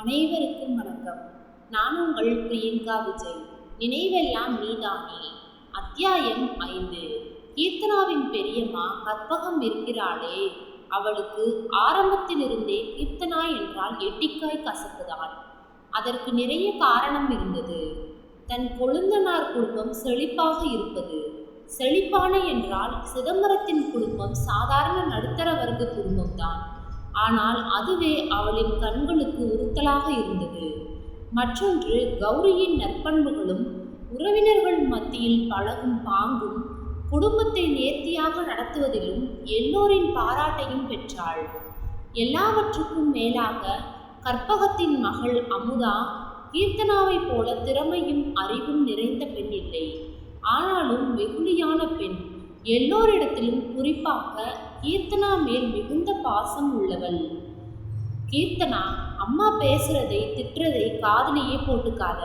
அனைவருக்கும் வணக்கம். நான் உங்கள் பிரியங்கா விஜய். நினைவெல்லாம் நீதானே? அத்தியாயம் ஐந்து. கீர்த்தனாவின் பெரியம்மா கற்பகம் இருக்கிறாளே. அவளுக்கு ஆரம்பத்திலிருந்தே கீர்த்தனா என்றால் எட்டிக்காய் கசப்புதான். அதற்கு நிறைய காரணம் இருந்தது. தன் கொழுந்தனார் குடும்பம் செழிப்பாக இருப்பது. செழிப்பான என்றால் சிதம்பரத்தின் குடும்பம் சாதாரண நடுத்தர வர்க்க குடும்பம்தான். ஆனால் அதுவே அவளின் கண்களுக்கு உறுத்தலாக இருந்தது. மற்றொன்று கௌரியின் நற்பண்புகளும் உறவினர்கள் மத்தியில் பழகும் பாங்கும் குடும்பத்தை நேர்த்தியாக நடத்துவதிலும் எல்லோரின் பாராட்டையும் பெற்றாள். எல்லாவற்றுக்கும் மேலாக கற்பகத்தின் மகள் அமுதா கீர்த்தனாவைப் போல திறமையும் அறிவும் நிறைந்த பெண் இல்லை. ஆனாலும் வெகுளியான பெண். எல்லோரிடத்திலும் குறிப்பாக கீர்த்தனா மேல் மிகுந்த பாசம் உள்ளவள். கீர்த்தனா அம்மா பேசுறதை திட்டுறதை காதலையே போட்டுக்காத.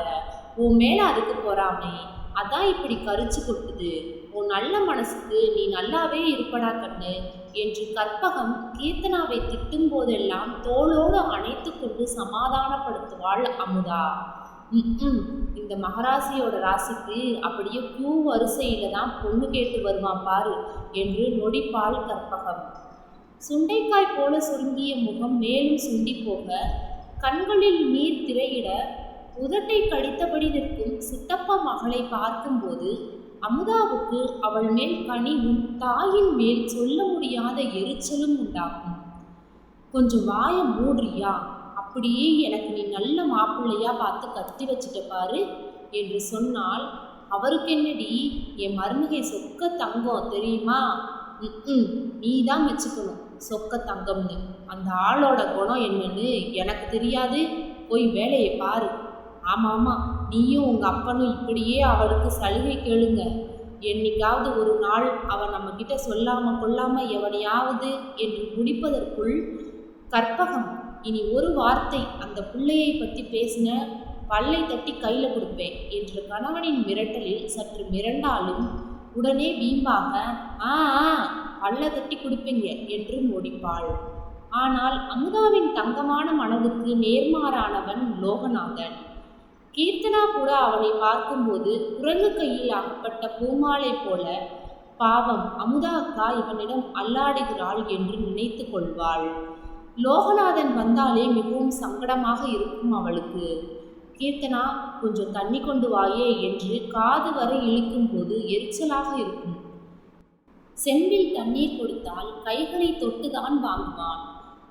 உன் மேல அதுக்கு போறாமே. அதான் இப்படி கரிச்சு கொட்டுது. உன் நல்ல மனசுக்கு நீ நல்லாவே இருப்படா கண்ணு என்று கற்பகம் கீர்த்தனாவை திட்டும் போதெல்லாம் தோளோடு அணைத்து கொண்டு சமாதானப்படுத்துவாள் அமுதா. இந்த மகராசியோட ராசிக்கு அப்படியே பூ வரிசையில தான் பொண்ணு கேட்டு வருவான் பாரு என்று நொடிப்பாள் கற்பகம். சுண்டைக்காய் போல சுருங்கிய முகம் மேலும் சுண்டி போக கண்களில் நீர் திரையிட உதட்டை கடித்தபடி நிற்கும் சித்தப்பா மகளை பார்க்கும்போது அமுதாவுக்கு அவள் மேல் கனிவும் தாயின் மேல் சொல்ல முடியாத எரிச்சலும் உண்டாகும். கொஞ்சம் வாய மூடுறியா? அப்படியே எனக்கு நீ நல்ல மாப்பிள்ளையா பார்த்து கத்தி வச்சுட்டு பாரு என்று சொன்னால் அவருக்கு என்னடி என் மருமகை சொக்க தங்கம் தெரியுமா? ம் நீ தான் வச்சுக்கணும் சொக்க தங்கம்னு. அந்த ஆளோட குணம் என்னன்னு எனக்கு தெரியாது. போய் வேலையை பாரு. ஆமாம் ஆமாம் நீயும் உங்கள் அப்பனும் இப்படியே அவளுக்கு சலுகை கேளுங்க. என்னைக்காவது ஒரு நாள் அவன் நம்ம கிட்ட சொல்லாமல் கொள்ளாம எவனையாவது என்று முடிப்பதற்குள் கற்பகம் இனி ஒரு வார்த்தை அந்த பிள்ளையை பற்றி பேசின பல்லை தட்டி கையில் கொடுப்பேன் என்று கணவனின் மிரட்டலில் சற்று மிரண்டாலும் உடனே வீம்பாக ஆ ஆ பல்ல தட்டி கொடுப்பீங்க என்று முடிப்பாள். ஆனால் அமுதாவின் தங்கமான மனதுக்கு நேர்மாறானவன் லோகநாதன். கீர்த்தனா கூட அவனை பார்க்கும்போது குரங்கு கையில் அகப்பட்ட பூமாலை போல பாவம் அமுதா அக்கா இவனிடம் அல்லாடுகிறாள் என்று நினைத்து கொள்வாள். லோகநாதன் வந்தாலே மிகவும் சங்கடமாக இருக்கும் அவளுக்கு. கீர்த்தனா கொஞ்சம் தண்ணி கொண்டு வாயே என்று காது வரை இழுக்கும்போது எரிச்சலாக இருக்கும். செம்பில் தண்ணீர் கொடுத்தால் கைகளை தொட்டுதான் வாங்குவான்.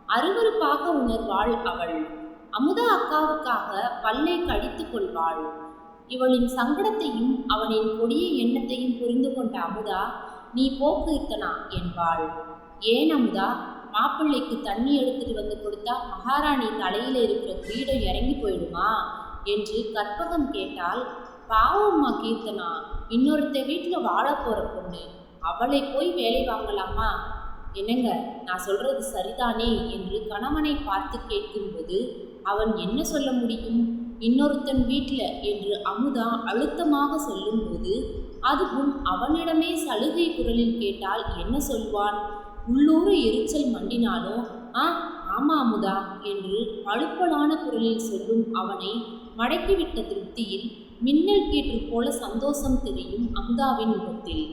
அருவருப்பாக உணர்வாள் அவள். அமுதா அக்காவுக்காக பல்லை கடித்து கொள்வாள். இவளின் சங்கடத்தையும் அவனின் கொடிய எண்ணத்தையும் புரிந்து கொண்ட அமுதா நீ போக்கு இத்தனா என்பாள். ஏன் அமுதா? மாப்பிள்ளைக்கு தண்ணி எடுத்துட்டு வந்து கொடுத்தா மகாராணி தலையில இருக்கிற கிரீடம் இறங்கி போயிடுமா? என்று கற்பகம் கேட்டால் பாவம்மா கீர்த்தனா இன்னொருத்த வீட்டில் வாழ போகிற பொண்ணு அவளை போய் வேலை வாங்கலாமா? என்னங்க நான் சொல்றது சரிதானே? என்று கணவனை பார்த்து கேட்கும்போது அவன் என்ன சொல்ல முடியும்? இன்னொருத்தன் வீட்டில்? என்று அமுதா அழுத்தமாக சொல்லும்போது அதுவும் அவனிடமே சலுகை குரலில் கேட்டால் என்ன சொல்வான்? உள்ளூர எரிச்சல் மண்டினாலும் ஆ ஆமா அமுதா என்று அழுப்பலான குரலில் சொல்லும் அவனை மடக்கிவிட்ட திருப்தியில் மின்னல் கீற்று போல சந்தோஷம் தெரியும் அமுதாவின் முகத்தில்.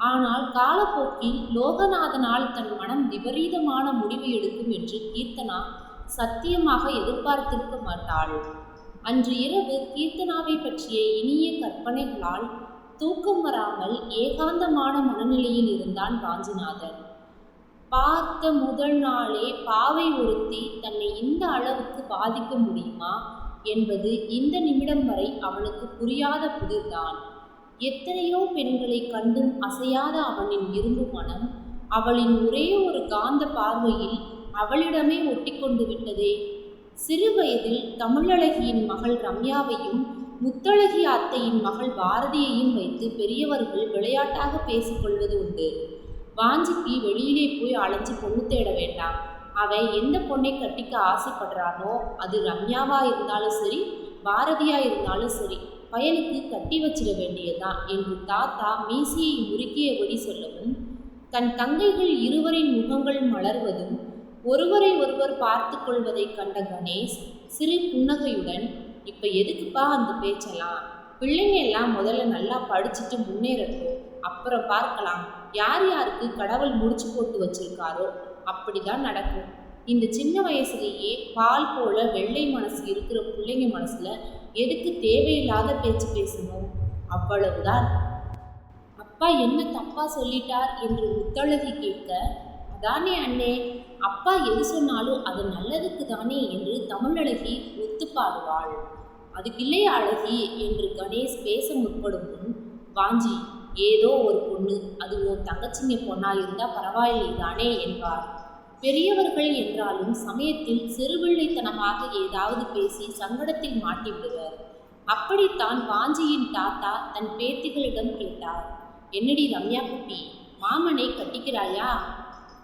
ஆனால் காலப்போக்கில் லோகநாதனால் தன் மனம் விபரீதமான முடிவு எடுக்கும் என்று கீர்த்தனா சத்தியமாக எதிர்பார்த்திருக்க மாட்டாள். அன்று இரவு கீர்த்தனாவை பற்றிய இனிய கற்பனைகளால் தூக்கம் வராமல் ஏகாந்தமான மனநிலையில் இருந்தான் வாஞ்சிநாதன் பார்த்த முதல் நாளே பாவை ஒருத்தி தன்னை இந்த அளவுக்கு பாதிக்க முடியுமா? என்பது இந்த நிமிடம் வரை அவனுக்கு புரியாத புதிர்தான். எத்தனையோ பெண்களை கண்டும் அசையாத அவனின் இரும்பு மனம் அவளின் ஒரே ஒரு காந்த பார்வையில் அவளிடமே ஒட்டிக்கொண்டு விட்டதே. சிறு வயதில் தமிழழகியின் மகள் ரம்யாவையும் முத்தழகி அத்தையின் மகள் பாரதியையும் வைத்து பெரியவர்கள் விளையாட்டாக பேசிக்கொள்வது உண்டு. வாஞ்சிக்கு வெளியிலே போய் அலைஞ்சு பொண்ணு தேட வேண்டாம். அவன் எந்த பொண்ணை கட்டிக்க ஆசைப்படுறானோ அது ரம்யாவா இருந்தாலும் சரி பாரதியா இருந்தாலும் சரி பயனுக்கு கட்டி வச்சிட வேண்டியதுதான் என்று தாத்தா மீசியை முறுக்கியபடி சொல்லவும் தன் தங்கைகள் இருவரின் முகங்கள் மலர்வதும் ஒருவரை ஒருவர் பார்த்து கொள்வதை கண்ட கணேஷ் சிறு புன்னகையுடன் இப்ப எதுக்குப்பா அந்த பேச்செல்லாம்? பிள்ளைங்க எல்லாம் முதல்ல நல்லா படிச்சுட்டு முன்னேறட்டும் அப்புறம் பார்க்கலாம். யார் யாருக்கு கடவுள் முடிச்சு போட்டு வச்சிருக்காரோ அப்படிதான் நடக்கும். இந்த சின்ன வயசுலேயே பால் போல வெள்ளை மனசு இருக்கிற பிள்ளைங்க மனசுல எதுக்கு தேவையில்லாத பேச்சு பேசணும்? அவ்வளவுதான். அப்பா என்ன தப்பா சொல்லிட்டார் என்று முத்தழகி கேட்க அதானே அண்ணே அப்பா எது சொன்னாலும் அது நல்லதுக்கு தானே என்று தமிழழகி ஒத்து பாடுவாள் அதுக்கில்லையே அழகி என்று கணேஷ் பேச முற்படும் முன் வாஞ்சி ஏதோ ஒரு பொண்ணு. அது உன் தங்கச்சிங்க பொண்ணா இருந்தா பரவாயில்லை தானே என்பார். பெரியவர்கள் என்றாலும் சமயத்தில் சிறுபிள்ளைத்தனமாக ஏதாவது பேசி சங்கடத்தில் மாட்டி விடுவர் அப்படித்தான் வாஞ்சியின் தாத்தா தன் பேத்திகளிடம் கேட்டார். என்னடி ரம்யா குட்டி மாமனை கட்டிக்கிறாயா?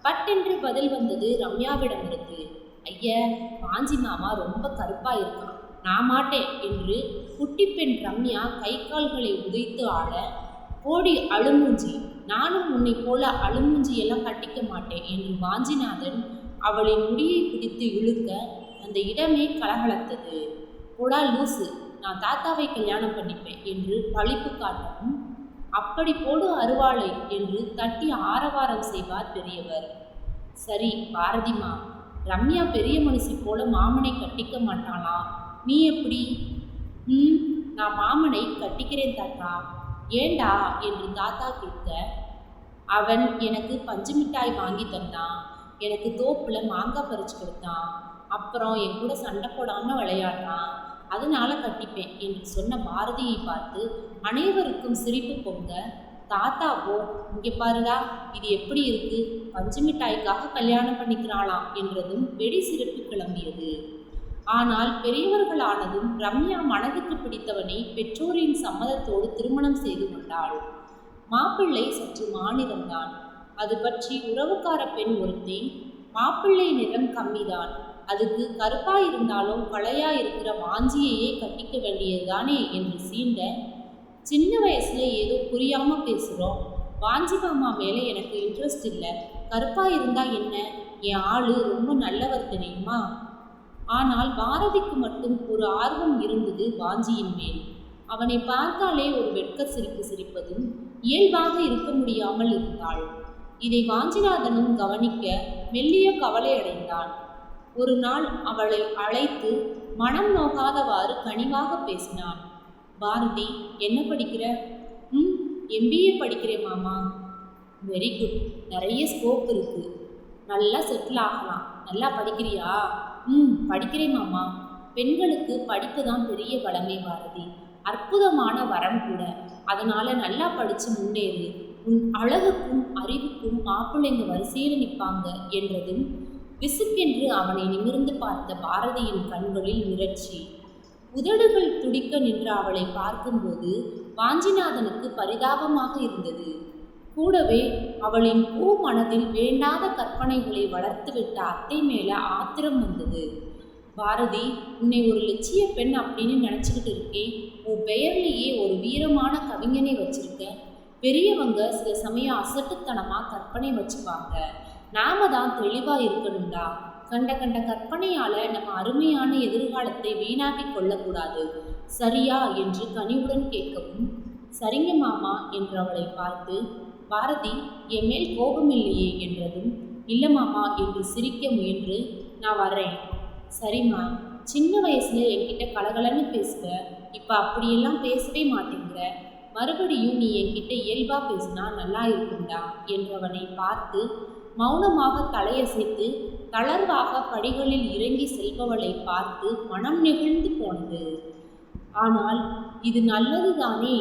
பட்டென்று பதில் வந்தது ரம்யாவிடமிருந்து. ஐய வாஞ்சி மாமா ரொம்ப கருப்பா இருக்கான். நான் மாட்டேன் என்று குட்டிப்பெண் ரம்யா கை கால்களை உதைத்து ஆட போடி அழுமூஞ்சி. நானும் உன்னை போல அழுமூஞ்சி எல்லாம் கட்டிக்க மாட்டேன் என்று வாஞ்சிநாதன் அவளின் முடியை பிடித்து இழுக்க அந்த இடமே கலகலத்தது. போடா லூசு நான் தாத்தாவை கல்யாணம் பண்ணிப்பேன் என்று பழிப்பு காட்டவும் அப்படி போடு அருவாளை என்று தட்டி ஆரவாரம் செய்வார் பெரியவர். சரி பாரதிமா ரம்யா பெரிய மனுஷி போல மாமனை கட்டிக்க மாட்டாளா? நீ எப்படி? ம் நான் மாமனை கட்டிக்கிறேன் தாத்தா. ஏண்டா என்று தாத்தா கேட்க அவன் எனக்கு பஞ்சு மிட்டாய் வாங்கி தந்தான். எனக்கு தோப்புல மாங்காய் பறிச்சு கொடுத்தான். அப்புறம் என் கூட சண்டை போடாமல் விளையாடுறான். அதனால கட்டிப்பேன் என்று சொன்ன பாரதியை பார்த்து அனைவருக்கும் சிரிப்பு பொங்க தாத்தாவோ இங்கே பாருடா இது எப்படி இருக்கு? பஞ்சு மிட்டாய்க்காக கல்யாணம் பண்ணிக்கிறாளாம் என்றதும் வெடி சிரிப்பு கிளம்பியது. ஆனால் பெரியவர்களானதும் ரம்யா மனதுக்கு பிடித்தவனை பெற்றோரின் சம்மதத்தோடு திருமணம் செய்து கொண்டாள். மாப்பிள்ளை சற்று மாநிலம்தான் அது பற்றி உறவுக்கார பெண் ஒருத்தி மாப்பிள்ளை நிறம் கம்மிதான். அதுக்கு கருப்பா இருந்தாலும் களையா இருக்கிற வாஞ்சியையே கட்டிக்க வேண்டியதுதானே என்று சீண்ட சின்ன வயசுல ஏதோ புரியாம பேசுகிறோம் வாஞ்சி மாமா மேலே எனக்கு இன்ட்ரெஸ்ட் இல்லை. கருப்பா இருந்தா என்ன? என் ஆளு ரொம்ப நல்லவர் தெரியுமா? ஆனால் பாரதிக்கு மட்டும் ஒரு ஆர்வம் இருந்தது வாஞ்சியின் மேல். அவனை பார்த்தாலே ஒரு வெட்க சிரிப்பு சிரிப்பதும் இயல்பாக இருக்க முடியாமல் இருந்தாள். இதை வாஞ்சிநாதனும் கவனிக்க மெல்லிய கவலை அடைந்தான் ஒரு நாள் அவளை அழைத்து மனம் நோக்காதவாறு கனிவாக பேசினான். பாரதி என்ன படிக்கிற? ம் எம்பிஏ படிக்கிறேன் மாமா. வெரி குட் நிறைய ஸ்கோப் இருக்கு. நல்லா செட்டில் ஆகலாம். நல்லா படிக்கிறியா? ம் படிக்கிறேன் மாமா. பெண்களுக்கு படிப்பு தான் பெரிய வளமே பாரதி. அற்புதமான வரம் கூட. அதனால நல்லா படித்து முன்னேறு. உன் அழகுக்கும் அறிவுக்கும் மாப்பிள்ளைங்க வரிசையில் நிற்பாங்க என்றதும் விசுக்கென்று அவனை நிமிர்ந்து பார்த்த பாரதியின் கண்களில் மிரட்சி. உதடுகள் துடிக்க நின்ற அவளை பார்க்கும்போது வாஞ்சிநாதனுக்கு பரிதாபமாக இருந்தது. கூடவே அவளின் பூ மனதில் வேண்டாத கற்பனைகளை வளர்த்துவிட்ட அத்தை மேல ஆத்திரம் வந்தது. பாரதி உன்னை ஒரு லட்சிய பெண் அப்படின்னு நினச்சிக்கிட்டு இருக்கேன். உன் பெயர்லேயே ஒரு வீரமான கவிஞனை வச்சிருக்க பெரியவங்க சில சமயம் அசட்டுத்தனமாக கற்பனை வச்சுப்பாங்க. நாம தான் தெளிவாக இருக்கணும்டா. கண்ட கண்ட கற்பனையால் நம்ம அருமையான எதிர்காலத்தை வீணாக்கி கொள்ளக்கூடாது. சரியா? என்று கனிவுடன் கேட்கவும் சரிங்க மாமா என்று அவளை பார்த்து பாரதி என் மேல் கோபமில்லையே என்றதும் இல்லை மாமா என்று சிரிக்க முயன்று நான் வரேன் சரிம்மா சின்ன வயசுல என்கிட்ட கலகலன்னு பேசுவ இப்போ அப்படியெல்லாம் பேசவே மாட்டேங்கிற. மறுபடியும் நீ என்கிட்ட இயல்பாக பேசினா நல்லா இருக்குண்டா என்றவனை பார்த்து மௌனமாக தலையசைத்து தளர்வாக படிகளில் இறங்கி செல்பவளை பார்த்து மனம் நெகிழ்ந்து போனது. ஆனால் இது நல்லதுதானே?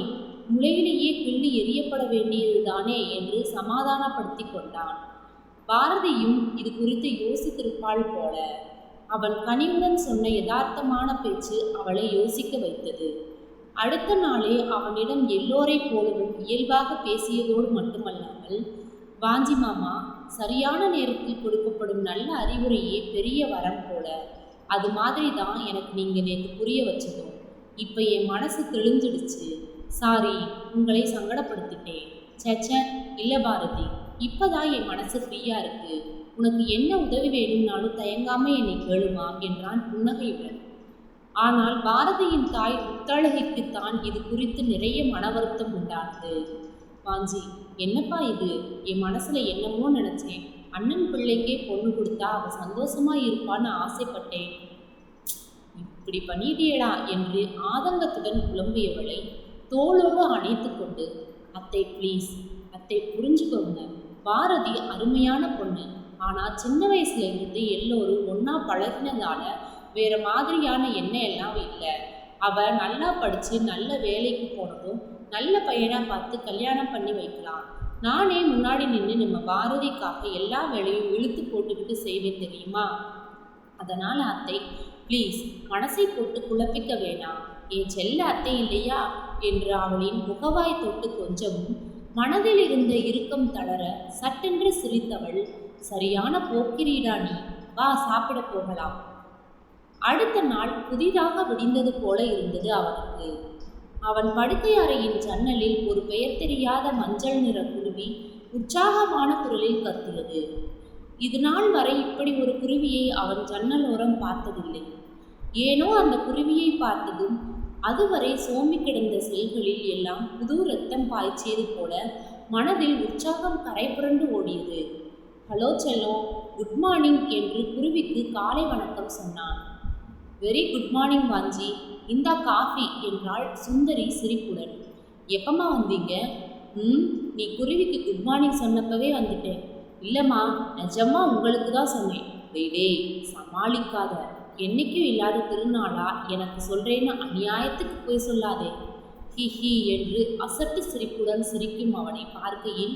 முளையிலேயே கிள்ளி எரியப்பட வேண்டியதுதானே என்று சமாதானப்படுத்தி கொண்டான். பாரதியும் இது குறித்து யோசித்திருப்பாள் போல அவன் கனிவுடன் சொன்ன யதார்த்தமான பேச்சு அவளை யோசிக்க வைத்தது. அடுத்த நாளே அவனிடம் எல்லோரைப் போலவும் இயல்பாக பேசியதோடு மட்டுமல்லாமல் வாஞ்சி மாமா சரியான நேரத்தில் கொடுக்கப்படும் நல்ல அறிவுரையே பெரிய வரம் போல. அது மாதிரி தான் எனக்கு நீங்கள் நேற்று புரிய வச்சதும். இப்போ என் மனசு தெளிஞ்சிடுச்சு. சாரி உங்களை சங்கடப்படுத்திட்டேன். சேச்சே இல்லை பாரதி இப்போதான் என் மனசு ஃப்ரீயாக இருக்கு. உனக்கு என்ன உதவி வேணும்னாலும் தயங்காம என்னை கேளுமா என்றான் புன்னகையுடன். ஆனால் பாரதியின் தாய் முத்தழகிக்குத்தான் இது குறித்து நிறைய மன வருத்தம் உண்டானது. வாஞ்சி என்னப்பா இது? என் மனசுல என்னமோ நினைச்சேன். அண்ணன் பிள்ளைக்கே பொண்ணு கொடுத்தா அவ சந்தோஷமா இருப்பான்னு ஆசைப்பட்டேன். இப்படி பண்ணிட்டியடா என்று ஆதங்கத்துடன் புலம்பியவளை தோளோடு அணைத்து கொண்டு அத்தை ப்ளீஸ் அத்தை புரிஞ்சுக்கோங்க. பாரதி அருமையான பொண்ணு. ஆனால் சின்ன வயசுல இருந்து எல்லோரும் ஒன்றா பழகினதால வேற மாதிரியான எண்ணம் எல்லாம் இல்லை. அவள் நல்லா படித்து நல்ல வேலைக்கு போனதும் நல்ல பையனாக பார்த்து கல்யாணம் பண்ணி வைக்கலாம். நானே முன்னாடி நின்று நம்ம பாரதிக்காக எல்லா வேலையும் இழுத்து போட்டுக்கிட்டு செய்வேன் தெரியுமா? அதனால் அத்தை ப்ளீஸ் மனசை போட்டு குழப்பிக்க வேணாம். என் செல்ல அத்தை இல்லையா? என்று அவளின் முகவாய் தொட்டு கொஞ்சமும் மனதில் இருந்த இறுக்கம் தளர சட்டென்று சிரித்தவள் சரியான போக்கிரீடா நீ? வா சாப்பிட போகலாம். அடுத்த நாள் புதிதாக விடிந்தது போல இருந்தது அவனுக்கு அவன் படுக்கை அறையின் ஜன்னலில் ஒரு பெயர் தெரியாத மஞ்சள் நிற குருவி உற்சாகமான குரலில் கத்தியது. இது நாள் வரை இப்படி ஒரு குருவியை அவன் ஜன்னலோரம் பார்த்ததில்லை. ஏனோ அந்த குருவியை பார்த்ததும் அதுவரை சோம்பி கிடந்த செல்களில் எல்லாம் புது ரத்தம் பாய்ச்சியது போல மனதில் உற்சாகம் கரைபுரண்டு ஓடியது. ஹலோ செல்லம் குட் மார்னிங் என்று குருவிக்கு காலை வணக்கம் சொன்னான். வெரி குட் மார்னிங் வாஞ்சி இந்தா காஃபி என்றாள் சுந்தரி சிரிப்புடன். எப்பம்மா வந்தீங்க? ம் நீ குருவிக்கு குட் மார்னிங் சொன்னப்பவே வந்துட்டேன். இல்லைம்மா நிஜமா உங்களுக்கு தான் சொன்னேன். டேய் டேய் சமாளிக்காத. என்னைக்கும் இல்லாத திருநாளா எனக்கு சொல்றேன்னு அநியாயத்துக்கு போய் சொல்லாதே. ஹி ஹி என்று அசட்டு சிரிப்புடன் சிரிக்கும் அவனை பார்க்கையில்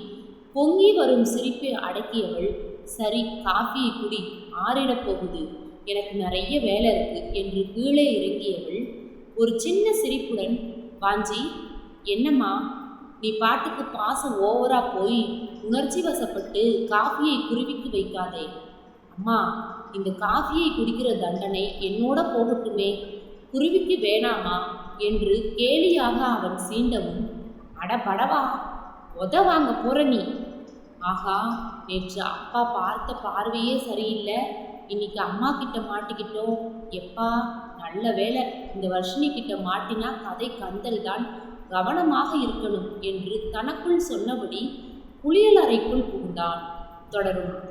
பொங்கி வரும் சிரிப்பை அடக்கியவள் சரி காஃபியை குடி ஆறிடப் போகுது. எனக்கு நிறைய வேலை இருக்கு என்று கீழே இறங்கியவள் ஒரு சின்ன சிரிப்புடன் வாஞ்சி என்னம்மா நீ பாட்டுக்கு பாசம் ஓவரா போய் உணர்ச்சி வசப்பட்டு காஃபியை குருவிக்கு வைக்காதே. அம்மா இந்த காஃபியை குடிக்கிற தண்டனை என்னோட போகட்டுமே குருவிக்கு வேணாமா? என்று கேலியாக அவன் சீண்டவும். அட படவா உத வாங்க போற நீ. ஆஹா நேற்று அப்பா பார்த்த பார்வையே சரியில்லை. இன்னைக்கு அம்மா கிட்ட மாட்டிக்கிட்டோம். எப்பா நல்ல வேலை இந்த வர்ஷினி கிட்ட மாட்டினா கதை கந்தல் தான் கவனமாக இருக்கணும் என்று தனக்குள் சொன்னபடி குளியலறைக்குள் புகுந்தான். தொடரும்.